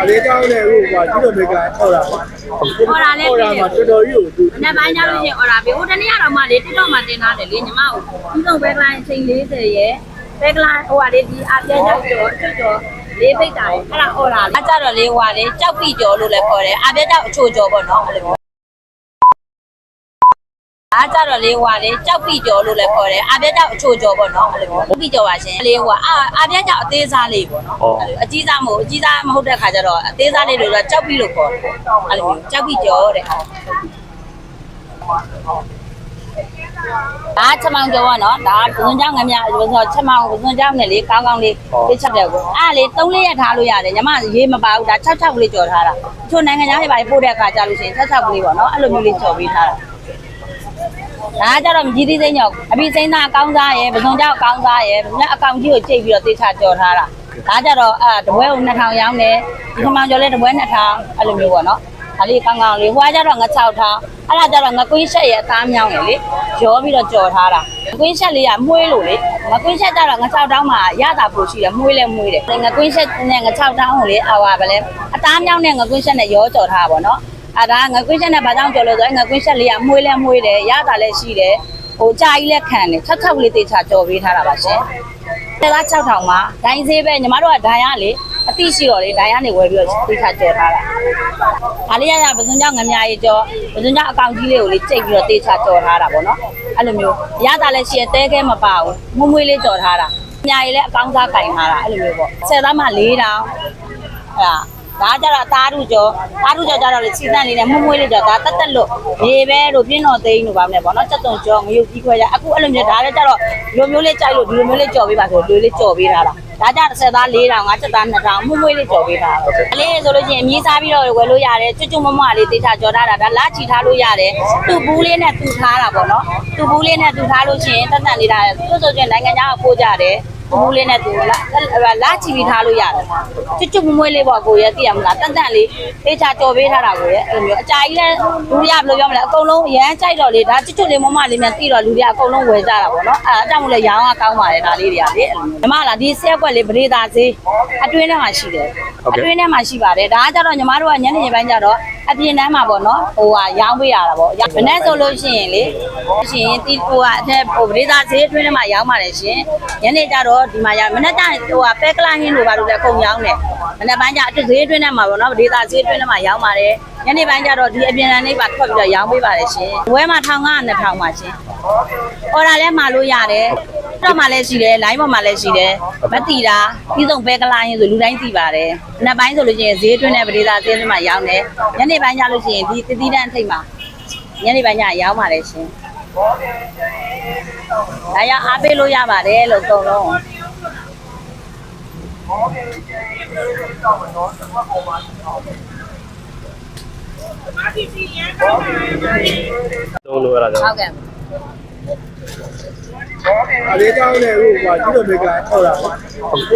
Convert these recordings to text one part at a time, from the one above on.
အလေးကောင်းတဲ့ဟိုကကြီးတော်မေကဟောတာပါဟောတာလည်းဟောပြတာည့်တယ်မှာတော်တော်ကြီးကိုသူ။နေ့ပိုင်းကျလို့ရှိရင်အော်ဒါဘေးဟိုတနေ့ကတော့မှလေ TikTok မှာတင်ထားတယ်လေညီမကိုပြီးဆုံးဘဲကလိုင်းအချိန်40ရဲ့ဘဲကလိုင်းဟိုဟာလေးဒီအပြည့်ကြောက်ကြောကျွတ်ကြောလေးပိတ်တာရဲ့အဲ့ဒါအော်ဒါအကြတော့လေးဟွာလေးကြောက်ပြီးကြောလို့လည်းခေါ်တယ်အပြည့်ကြောက်အချိုကြောပေါ့နော်အဲ့လိုအား ကြတော့လေးဟွာလေးကြောက်ပြီးကြောလို့လည်းခေါ်တယ်အပြည့်ကြောက်အချိုကြောပေါ့နော်အဲ့လိုပြီးကြောပါရှင်လေးဟွာအာအပြည့်ကြောက်အသေးစားလေးပေါ့နော်အကြီးစားမဟုတ်အကြီးစားမဟုတ်တဲ့ခါကျတော့အသေးစားလေးလို့တော့ကြောက်ပြီးလို့ခေါ်တယ်အဲ့လိုမျိုးကြောက်ပြီးကြောတဲ့ဒါချက်မောင်ကျော်ပေါ့နော်ဒါဘုံကြောင့်ငမြဆိုတော့ချက်မောင်ဘုံကြောင့်နဲ့လေကောင်းကောင်းလေးပြချက်တယ်ကိုအဲ့လေ၃လေးရက်ထားလို့ရတယ်ညီမရေးမပါဘူးဒါ6 6ကလေးကြော်ထားတာချို့နိုင်ငံသားတွေပါပို့တဲ့အခါကြာလို့ရှိရင်6 6ကလေးပေါ့နော်အဲ့လိုမျိုးလေးကြော်ပေးထားတာ ဒါကြတော့မြည်သေးသိညောအပြီးစိမ့်သားအကောင်းစားရယ်ဘုံကြောင့်အကောင်းစားရယ်လက်အကောင်ကြီးကိုကြိတ်ပြီးတော့သေချာကြော်ထားတာဒါကြတော့အဲတပွဲကို2000ရောင်းတယ်ဒီမောင်ကျော်လည်းတပွဲ2000အဲ့လိုမျိုးပေါ့နော်ဒါလေးကောင်းကောင်းလေးဟွာကြတော့ငါ6ထောင်အဲ့ဒါကြတော့ငကွင်းရှက်ရဲ့အသားမြောင်းရယ်လေရောပြီးတော့ကြော်ထားတာငကွင်းရှက်လေးကမှုေးလို့လေငကွင်းရှက်ကြတော့င6တောင်းမှာရတာပို့ရှိတယ်မှုေးလဲမှုေးတယ်ငကွင်းရှက်နဲ့င6တောင်းကိုလေအာဝါပဲလေအသားမြောင်းနဲ့ငကွင်းရှက်နဲ့ရောကြော်ထားပါဘောနော် အဲ့ဒါငကွင်းရှက်နဲ့ဘာကြောင့်ကြော်လို့ဆိုရင်ငကွင်းရှက်လေးကမှုေးလဲမှုေးတယ်ရတာလည်းရှိတယ်ဟိုကြာကြီးလက်ခံတယ်6 6လေးတေချာကြော်ပေးထားတာပါရှင်အဲ့ဒါ6000မှာဒိုင်းဈေးပဲညီမတို့ကဒိုင်းရလေအတိရှိတော့လေဒိုင်းရနေဝယ်ပြီးတော့တေချာကြော်ထားတာဒါလေးရရပစွန်ကြောင့်ငမြားကြီးကြောပစွန်ကြောင့်အကောင်ကြီးလေးကိုလေးကြိတ်ပြီးတော့တေချာကြော်ထားတာပေါ့နော်အဲ့လိုမျိုးရတာလည်းရှိရတဲခဲမပါဘူးမွမွေးလေးကြော်ထားတာငမြားကြီးလည်းအကောင်စားကင်ထားတာအဲ့လိုမျိုးပေါ့ဆယ်သားမှ၄တောင်အဲ့ဒါ ဒါကြတော့တားရုကြောတားရုကြောကြတော့လေစီတန်းလေးနဲ့မွမွေးလေးကြောဒါတက်တက်လို့ရေပဲလို့ပြင်းတော်သိန်းလို့ပါမယ်ပေါ့နော်စက်တုံကြောငရုတ်ကြီးခွဲကြအခုအဲ့လိုမျိုးဒါလည်းကြတော့ဒီလိုမျိုးလေးကြိုက်လို့ဒီလိုမျိုးလေးကြော်ပေးပါဆိုဒီလိုလေးကြော်ပေးထားတာဒါကြတစ်ဆက်သား၄တောင်ငါချက်သား၂တောင်မွမွေးလေးကြော်ပေးထားတာအလေးဆိုလို့ရှိရင်အမြည်စားပြီးတော့ဝယ်လို့ရတယ်ကျွတ်ကျွတ်မမလေးတေးထားကြော်ထားတာဒါလာချီထားလို့ရတယ်သူ့ဘူးလေးနဲ့သူ့ထားတာပေါ့နော်သူ့ဘူးလေးနဲ့သူ့ထားလို့ရှိရင်တက်တက်လေးထားတယ်သူ့ဆိုချင်းနိုင်ငံခြားကိုပို့ကြတယ် ဘူးလေးနဲ့သူလာလာချီပြီးထားလို့ရတယ်ကျွတ်ကျွတ်မမွေးလေးပေါ့ကိုရဲ့သိရမလားတက်တက်လေးတေးချကြော်ပေးထားတာကိုရဲ့အဲ့လိုမျိုးအကြာကြီးလဲလူရဘယ်လိုပြောမလဲအကုန်လုံးရမ်းကြိုက်တော့လေဒါကျွတ်ကျွတ်လေးမမလေးမြန်သိတော့လူတွေအကုန်လုံးဝယ်ကြတာပေါ့နော်အဲအကြောင်းမလို့ရောင်းကကောင်းပါတယ်ဒါလေးတွေကလေအဲ့လိုမျိုးညီမလားဒီဆက်ကွက်လေးပရိသာဈေးအတွင်းထဲမှာရှိတယ် အတွင်းထဲမှာရှိပါတယ်ဒါကကြတော့ညီမတို့ကညနေပိုင်းကျတော့အပြင်တန်းမှာပေါ့နော်ဟိုဟာရောင်းပေးရတာပေါ့မနေ့ဆိုလို့ရှိရင်လေရှင်တီဟိုကအထက်ဟိုပရိသာဈေးအတွင်းထဲမှာရောင်းပါတယ်ရှင်ညနေကျတော့ဒီမှာရမနေ့ကျရင်ဟိုဟာပဲကလာဟင်းတို့ဘာလို့လဲအကုန်ရောင်းတယ်မနေ့ပိုင်းကျအထက်ဈေးအတွင်းထဲမှာပေါ့နော်ပရိသာဈေးအတွင်းထဲမှာရောင်းပါတယ်ညနေပိုင်းကျတော့ဒီအပြင်တန်းလေးပါထွက်ပြီးတော့ရောင်းပေးပါတယ်ရှင်ဝဲမှာ1000က2000ပါရှင်အော်ဒါလည်းမှာလို့ရတယ် တော့မှလည်းရှိတယ်လိုင်းပေါ်မှာလည်းရှိတယ်မတီတာပြီးဆုံးပဲကလာရင်ဆိုလူတိုင်းသိပါတယ်နှစ်ပိုင်းဆိုလို့ရှိရင်ဈေးတွင်းနဲ့ပရိသတ်ဈေးတွင်းမှာရောင်းတယ်ညနေပိုင်းကျလို့ရှိရင်ဒီတတိတန်းအထိတ်မှာညနေပိုင်းကျရောင်းပါတယ်ရှင်ဒါရအားပေးလို့ရပါတယ်လို့အကုန်လုံးသုံးလို့ရတာကြောဟုင့်တ်ကဲ့ အလေးကောင်းတဲ့ဟိုကကြီးတော်မေကဟောတာပါ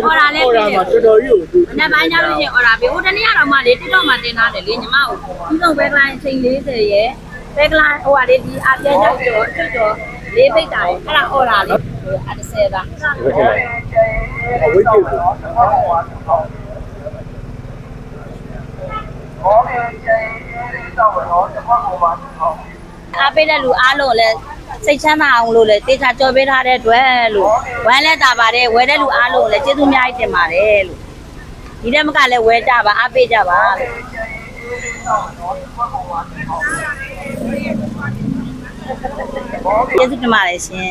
ဟောတာလည်းဟောပြတာည့်မှာတယ်တော်တော်ကြီးကိုသူနေ့ပိုင်းကျလို့ရှိရင်အော်ဒါဘေးဟိုတနေ့ကတော့မှလေ TikTok မှာတင်ထားတယ်လေညီမကိုပြီးဆုံးပဲကလိုင်းအချိန်40ရဲ့ပဲကလိုင်းဟိုဟာလေးဒီအပြည့်ကြောက်ကြောကျွတ်ကြောလေးပိတ်တာရဲ့အဲ့ဒါအော်ဒါလေးဟိုအဲ့ဒါဆယ်သားဒီဘက်ခင်လိုက်အဝိတ်ပြုတ်ကိုအားပေးတဲ့လူအားလုံးလည်း စိတ်ချမ်းသာအောင်လို့လည်းတေချာကြော်ပေးထားတဲ့အတွက်လို့ဝမ်းလဲတာပါတယ်ဝယ်တဲ့လူအားလုံးလည်းကျေးဇူးအများကြီးတင်ပါတယ်လို့ဒီတက်မကလည်းဝယ်ကြပါအားပေးကြပါလို့ကျေးဇူးတင်ပါတယ်ရှင်